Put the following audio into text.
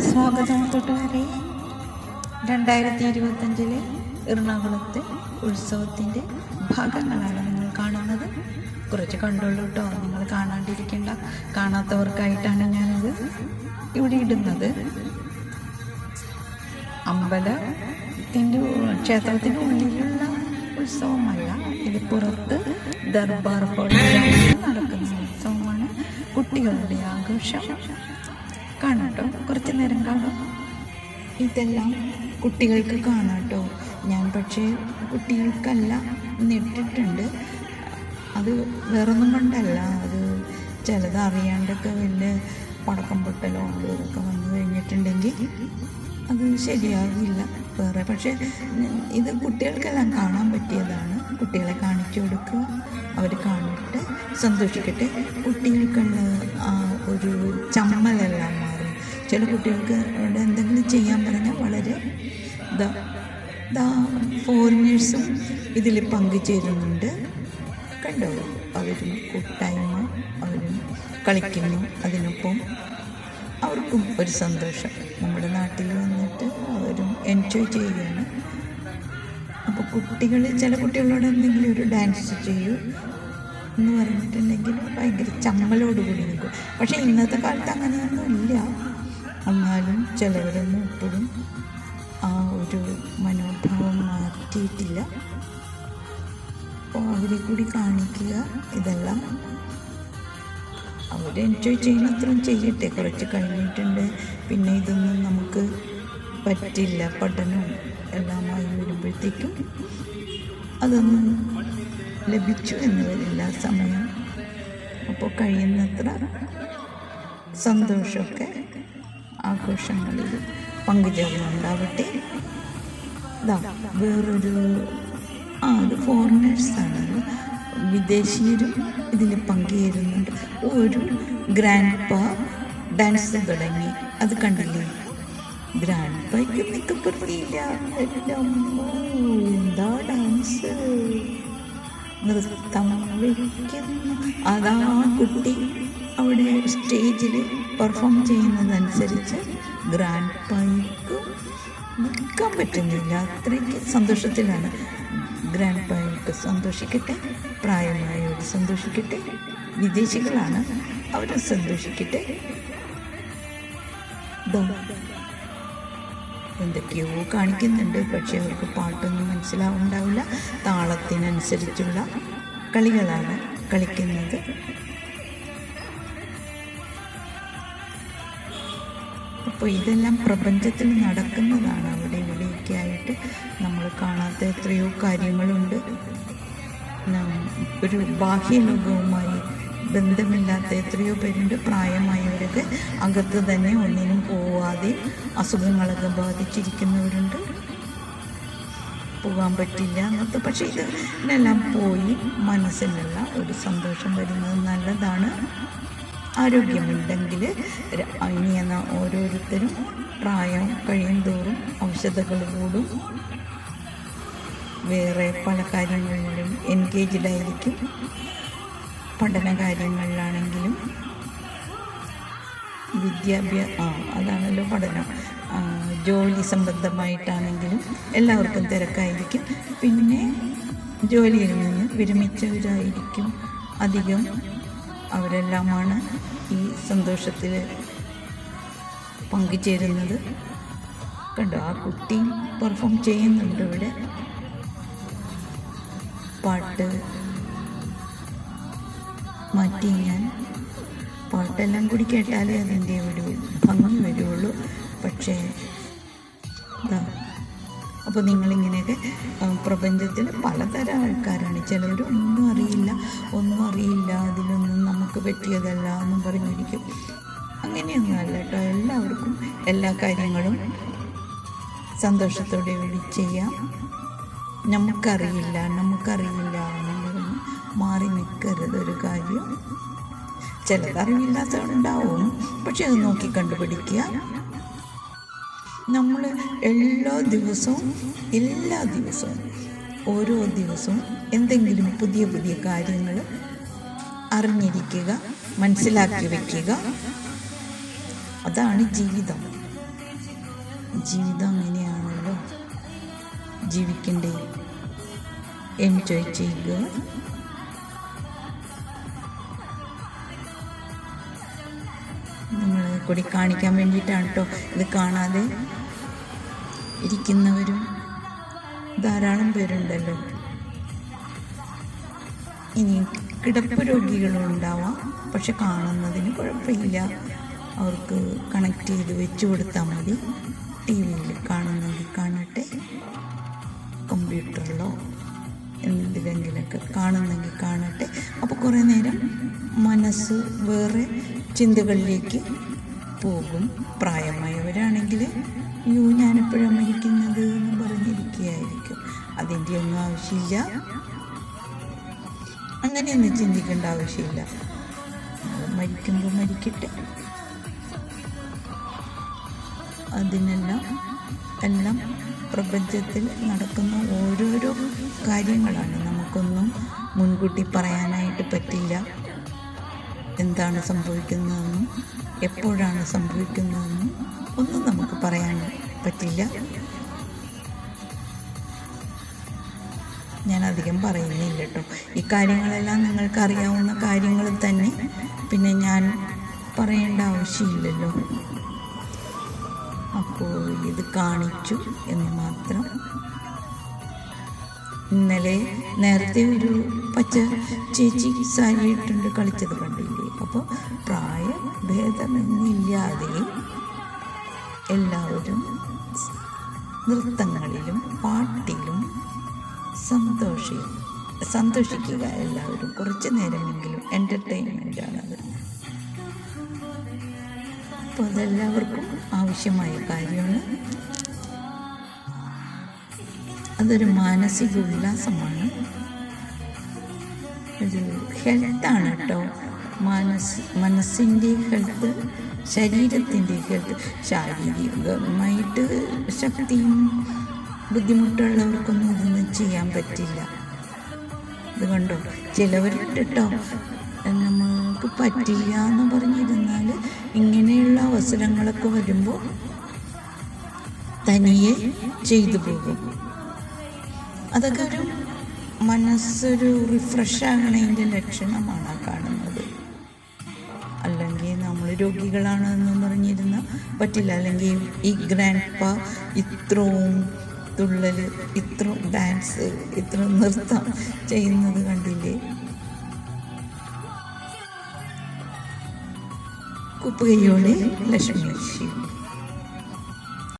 സ്വാഗതം കൂട്ടുകാരെ രണ്ടായിരത്തി ഇരുപത്തഞ്ചിലെ എറണാകുളത്തെ ഉത്സവത്തിന്റെ ഭാഗങ്ങളാണ് നിങ്ങൾ കാണുന്നത്. കുറച്ച് കണ്ടോളൂ കേട്ടോ നിങ്ങൾ കാണാണ്ടിരിക്കേണ്ട. കാണാത്തവർക്കായിട്ടാണ് ഞാനിത് ഇവിടെ ഇടുന്നത്. അമ്പലത്തിന്റെ ക്ഷേത്രത്തിന്റെ ഉള്ളിലുള്ള ഉത്സവമല്ല. ഇത് പുറത്ത് ദർബാർ പോലെ നടക്കുന്ന ഉത്സവമാണ്. കുട്ടികളുടെ ആഘോഷം. കാണാട്ടോ. കുറച്ച് നേരം കാണാം. ഇതെല്ലാം കുട്ടികൾക്ക് കാണാട്ടോ. ഞാൻ പക്ഷേ കുട്ടികൾക്കല്ല നെട്ടിട്ടുണ്ട്. അത് വേറൊന്നും കൊണ്ടല്ല. അത് ചിലത് അറിയാണ്ടൊക്കെ വലിയ പടക്കം പൊട്ടലോ ഇതൊക്കെ വന്നു കഴിഞ്ഞിട്ടുണ്ടെങ്കിൽ അത് ശരിയാകില്ല വേറെ പക്ഷേ ഇത് കുട്ടികൾക്കെല്ലാം കാണാൻ പറ്റിയതാണ്. കുട്ടികളെ കാണിച്ചു കൊടുക്കുക. അവർ കാണട്ടെ സന്തോഷിക്കട്ടെ. കുട്ടികൾക്കുള്ള ഒരു ചമ്മലെല്ലാം ചില കുട്ടികൾക്ക് അവിടെ എന്തെങ്കിലും ചെയ്യാൻ പറഞ്ഞാൽ വളരെ ഇതാ ദാ ഫോറിനേഴ്സും ഇതിൽ പങ്കുചേരുന്നുണ്ട്. കണ്ടോ? അവർ കൂട്ടായ്മ അവർ കളിക്കുന്നു. അതിനൊപ്പം അവർക്കും ഒരു സന്തോഷം. നമ്മുടെ നാട്ടിൽ വന്നിട്ട് അവരും എൻജോയ് ചെയ്യുകയാണ്. അപ്പോൾ കുട്ടികൾ ചില കുട്ടികളോട് എന്തെങ്കിലും ഒരു ഡാൻസ് ചെയ്യൂ എന്ന് പറഞ്ഞിട്ടുണ്ടെങ്കിൽ ഭയങ്കര ചമ്മലോടുകൂടി നിൽക്കും. പക്ഷേ ഇന്നത്തെ കാലത്ത് അങ്ങനെയൊന്നും ഇല്ല. എന്നാലും ചിലവരൊന്നും ഇപ്പോഴും ആ ഒരു മനോഭാവം മാറ്റിയിട്ടില്ല. അപ്പോൾ അവരെ കൂടി കാണിക്കുക ഇതെല്ലാം. അവർ എൻജോയ് ചെയ്യുന്ന അത്രയും ചെയ്യട്ടെ. കുറച്ച് കഴിഞ്ഞിട്ടുണ്ട്. പിന്നെ ഇതൊന്നും നമുക്ക് പറ്റില്ല. പഠനവും എല്ലാമായി വരുമ്പോഴത്തേക്കും അതൊന്നും ലഭിച്ചു എന്ന് വരില്ല സമയം. അപ്പോൾ കഴിയുന്നത്ര സന്തോഷമൊക്കെ ആഘോഷങ്ങളിൽ പങ്കുചേർന്നുണ്ടാവട്ടെ. ഇതാ വേറൊരു ആ അത് ഫോറിനേഴ്സാണ്. വിദേശീയരും ഇതിൽ പങ്കുചേരുന്നുണ്ട്. ഒരു ഗ്രാൻഡ് പാ ഡാൻസ് തുടങ്ങി. അത് കണ്ടില്ലേ? ഗ്രാൻഡ് പയ്ക്ക് നിൽക്കപ്പെടുത്തിയില്ല എന്താ ഡാൻസ്? നൃത്തം വയ്ക്കുന്നു അതാ കുട്ടി. അവിടെ സ്റ്റേജിൽ പെർഫോം ചെയ്യുന്നതനുസരിച്ച് ഗ്രാൻഡ് പായ്ക്ക് നിൽക്കാൻ പറ്റുന്നില്ല. അത്രയ്ക്ക് സന്തോഷത്തിലാണ്. ഗ്രാൻഡ് പായ്ക്ക് സന്തോഷിക്കട്ടെ പ്രായമായവർ സന്തോഷിക്കട്ടെ വിദേശികളാണ് അവരെ സന്തോഷിക്കട്ടെ. എന്തൊക്കെയോ കാണിക്കുന്നുണ്ട്. പക്ഷെ അവർക്ക് പാട്ടൊന്നും മനസ്സിലാവുണ്ടാവില്ല. താളത്തിനനുസരിച്ചുള്ള കളികളാണ് കളിക്കുന്നത്. അപ്പോൾ ഇതെല്ലാം പ്രപഞ്ചത്തിൽ നടക്കുന്നതാണ്. അവിടെ ഇവിടെയൊക്കെ ആയിട്ട് നമ്മൾ കാണാത്ത എത്രയോ കാര്യങ്ങളുണ്ട്. ഒരു ബാഹ്യലോകവുമായി ബന്ധമില്ലാത്ത എത്രയോ പേരുണ്ട്. പ്രായമായവരൊക്കെ അകത്ത് തന്നെ ഒന്നിനും പോവാതെ അസുഖങ്ങളൊക്കെ ബാധിച്ചിരിക്കുന്നവരുണ്ട്. പോകാൻ പറ്റില്ല എന്നൊക്കെ. പക്ഷേ ഇതിനെല്ലാം പോയി മനസ്സിനുള്ള ഒരു സന്തോഷം വരുന്നത് നല്ലതാണ്. ആരോഗ്യമുണ്ടെങ്കിൽ ഇനി എന്ന ഓരോരുത്തരും പ്രായം കഴിയും തോറും ഔഷധങ്ങൾ കൂടും. വേറെ പല കാര്യങ്ങളിലും എൻഗേജ്ഡ് ആയിരിക്കും. പഠന കാര്യങ്ങളിലാണെങ്കിലും വിദ്യാഭ്യാസ ആ അതാണല്ലോ പഠനം. ജോലി സംബന്ധമായിട്ടാണെങ്കിലും എല്ലാവർക്കും തിരക്കായിരിക്കും. പിന്നെ ജോലിയിൽ നിന്ന് വിരമിച്ചവരായിരിക്കും അധികം. അവരെല്ലാമാണ് ഈ സന്തോഷത്തിൽ പങ്കുചേരുന്നത്. കണ്ടോ ആ കുട്ടി പെർഫോം ചെയ്യുന്നുണ്ട് ഇവിടെ. പാട്ട് മാറ്റി ഞാൻ. പാട്ടെല്ലാം കൂടി കേട്ടാലേ അതിന്റെ ഒരു ഭംഗി വരുള്ളൂ. പക്ഷേ അപ്പോൾ നിങ്ങളിങ്ങനെയൊക്കെ പ്രപഞ്ചത്തിൽ പലതരം ആൾക്കാരാണ്. ചിലർ ഒന്നും അറിയില്ല ഒന്നും അറിയില്ല അതിലൊന്നും നമുക്ക് പറ്റിയതല്ല എന്നും പറഞ്ഞിരിക്കും. അങ്ങനെയൊന്നും അല്ല കേട്ടോ. എല്ലാവർക്കും എല്ലാ കാര്യങ്ങളും സന്തോഷത്തോടെ കൂടി ചെയ്യാം. നമുക്കറിയില്ല നമുക്കറിയില്ല എന്നുള്ളതൊന്നും മാറി നിൽക്കരുത് ഒരു കാര്യം. ചിലതറിവില്ലാത്തതുണ്ടാവും പക്ഷെ അത് നോക്കി കണ്ടുപിടിക്കുക. നമ്മൾ എല്ലാ ദിവസവും എല്ലാ ദിവസവും ഓരോ ദിവസവും എന്തെങ്കിലും പുതിയ പുതിയ കാര്യങ്ങൾ അറിഞ്ഞിരിക്കുക മനസ്സിലാക്കി വയ്ക്കുക അതാണ് ജീവിതം. ജീവിതം അങ്ങനെയാണല്ലോ ജീവിക്കണ്ടേ? എൻജോയ് ചെയ്യുക. കൂടി കാണിക്കാൻ വേണ്ടിയിട്ടാണ് കേട്ടോ ഇത് കാണാതെ ഇരിക്കുന്നവരും ധാരാളം പേരുണ്ടല്ലോ. ഇനി കിടപ്പ് രോഗികളും ഉണ്ടാവാം പക്ഷെ കാണുന്നതിന് കുഴപ്പമില്ല. അവർക്ക് കണക്ട് ചെയ്ത് വെച്ച് കൊടുത്താൽ മതി. ടി വിയിൽ കാണുന്നെങ്കിൽ കാണട്ടെ. കമ്പ്യൂട്ടറിലോ എന്തിലെങ്കിലൊക്കെ കാണുന്നെങ്കിൽ കാണട്ടെ. അപ്പോൾ കുറേ നേരം മനസ്സ് വേറെ ചിന്തകളിലേക്ക് പോകും. പ്രായമായവരാണെങ്കിൽ അയ്യോ ഞാനെപ്പോഴാണ് മരിക്കുന്നത്? എന്ന് പറഞ്ഞിരിക്കുകയായിരിക്കും. അതിന്റെ ഒന്നും ആവശ്യമില്ല. അങ്ങനെയൊന്നും ചിന്തിക്കേണ്ട ആവശ്യമില്ല. മരിക്കുമ്പോൾ മരിക്കട്ടെ. അതിനെല്ലാം എല്ലാം പ്രപഞ്ചത്തിൽ നടക്കുന്ന ഓരോരോ കാര്യങ്ങളാണ്. നമുക്കൊന്നും മുൻകൂട്ടി പറയാനായിട്ട് പറ്റില്ല. എന്താണ് സംഭവിക്കുന്നതെന്നും എപ്പോഴാണ് സംഭവിക്കുന്നതെന്നും ഒന്നും നമുക്ക് പറയാൻ പറ്റില്ല. ഞാൻ അധികം പറയുന്നില്ല കേട്ടോ. ഈ കാര്യങ്ങളെല്ലാം നിങ്ങൾക്ക് അറിയാവുന്ന കാര്യങ്ങൾ തന്നെ പിന്നെ ഞാൻ പറയേണ്ട ആവശ്യമില്ലല്ലോ. അപ്പോൾ ഇത് കാണിച്ചു എന്ന് മാത്രം ഇന്നലെ നേരത്തെ ഒരു പച്ച ചേച്ചി സാരി ഇട്ടുണ്ട് കളിച്ചത് കണ്ടില്ലേ? അപ്പോൾ പ്രായ ഭേദമെന്നില്ലാതെ എല്ലാവരും നൃത്തങ്ങളിലും പാട്ടിലും സന്തോഷി സന്തോഷിക്കുക എല്ലാവരും. കുറച്ച് നേരമെങ്കിലും എന്റർടൈൻമെന്റ് ആണത്. അപ്പോൾ അതെല്ലാവർക്കും ആവശ്യമായ കാര്യമാണ്. അതൊരു മാനസിക ഉല്ലാസമാണ്. ഒരു ഹെൽത്താണ് കേട്ടോ മനസ് മനസ്സിന്റെ ഹെൽത്ത് ശരീരത്തിന്റെ ഹെൽത്ത് ശാരീരികമായിട്ട് ശക്തിയും ബുദ്ധിമുട്ടുള്ളവർക്കൊന്നും ഇതൊന്നും ചെയ്യാൻ പറ്റില്ല. അതുകൊണ്ടോ കണ്ടോ നമുക്ക് പറ്റില്ല എന്ന് പറഞ്ഞിരുന്നാൽ ഇങ്ങനെയുള്ള അവസരങ്ങളൊക്കെ വരുമ്പോൾ തനിയെ ചെയ്തു പോകും. അതൊക്കെ ഒരു മനസ്സൊരു റിഫ്രഷ് ആകണതിന്റെ ലക്ഷണമാണ് കാണുന്നത്. അല്ലെങ്കിൽ നമ്മൾ രോഗികളാണെന്ന് പറഞ്ഞിരുന്ന പറ്റില്ല. അല്ലെങ്കിൽ ഈ ഗ്രാൻഡ് പ ഇത്രയും തുള്ളൽ ഇത്ര ഡാൻസ് ഇത്ര നൃത്തം ചെയ്യുന്നത് കണ്ടില്ലേ? കുപ്പുകയോടെ ലക്ഷ്മി. ശിവ